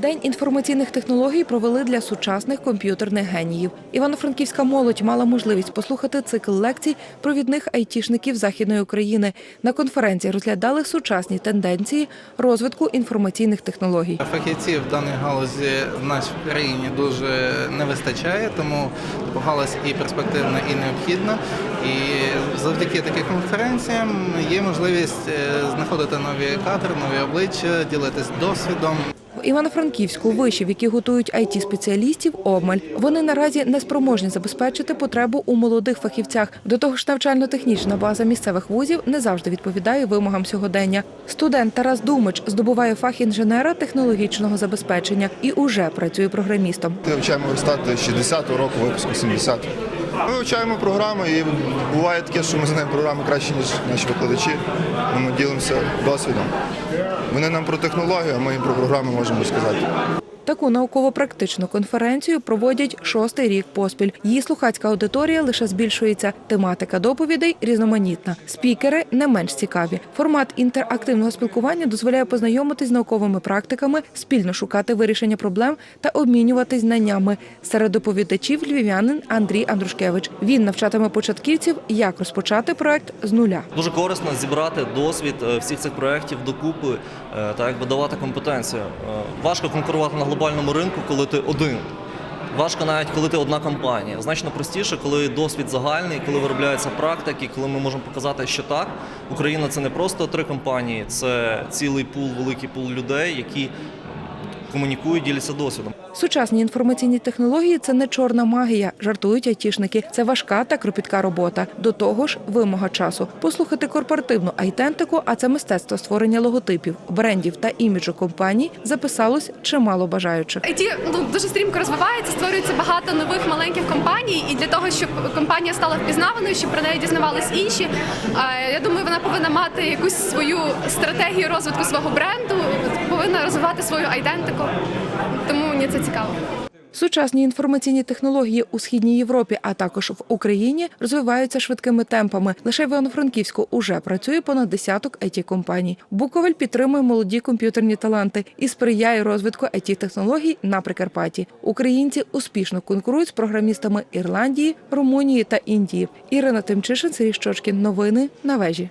День інформаційних технологій провели для сучасних комп'ютерних геніїв. Івано-Франківська молодь мала можливість послухати цикл лекцій провідних айтішників Західної України. На конференції розглядали сучасні тенденції розвитку інформаційних технологій. Фахівців в даній галузі в нашій країні дуже не вистачає, тому галузь і перспективна, і необхідна. І завдяки таким конференціям є можливість е, знаходити нові кадри, нові обличчя, ділитись досвідом. В Івано-Франківську вишів, які готують it спеціалістів обмаль. Вони наразі не спроможні забезпечити потребу у молодих фахівцях. До того ж, навчально-технічна база місцевих вузів не завжди відповідає вимогам сьогодення. Студент Тарас Думич здобуває фах інженера технологічного забезпечення і уже працює програмістом. Ми вивчаємо верстати 60-го року, випуску 70-го. Ми вивчаємо програму і буває таке, що ми знаємо програми краще, ніж наші викладачі. Ми ділимося досвідом. Вони нам про технологію, а ми їм про програми можемо розказати. Таку науково-практичну конференцію проводять шостий рік поспіль. Її слухацька аудиторія лише збільшується. Тематика доповідей різноманітна. Спікери не менш цікаві. Формат інтерактивного спілкування дозволяє познайомитись з науковими практиками, спільно шукати вирішення проблем та обмінюватись знаннями. Серед доповідачів львів'янин Андрій Андрушкевич. Він навчатиме початківців, як розпочати проект з нуля. Дуже корисно зібрати досвід е, всіх цих проєктів докупи е, та якби давати компетенцію. Е, Важко конкурувати на глобальному ринку, коли ти один. Важко навіть коли ти одна компанія. Значно простіше, коли досвід загальний, коли виробляються практики, коли ми можемо показати, що так, Україна це не просто три компанії, це цілий пул, великий пул людей, які комунікують, діляться досвідом. Сучасні інформаційні технології це не чорна магія, жартують айтішники. Це важка та кропітка робота. До того ж, вимога часу. Послухати корпоративну айтентику, а це мистецтво створення логотипів, брендів та іміджу компаній, записалось чимало бажаючих. IT ну, дуже стрімко розвивається, створюється багато нових маленьких компаній, і для того, щоб компанія стала впізнаваною, щоб про неї дізнавались інші. Я думаю, вона повинна мати якусь свою стратегію розвитку свого бренду, повинна розвивати свою айдентику. Мені це цікаво. Сучасні інформаційні технології у східній Європі, а також в Україні, розвиваються швидкими темпами. Лише в Івано-Франківську уже працює понад десяток it компаній. Буковель підтримує молоді комп'ютерні таланти і сприяє розвитку it технологій на Прикарпатті. Українці успішно конкурують з програмістами Ірландії, Румунії та Індії. Ірина Тимчишин, Сергій Щочкін. Новини на вежі.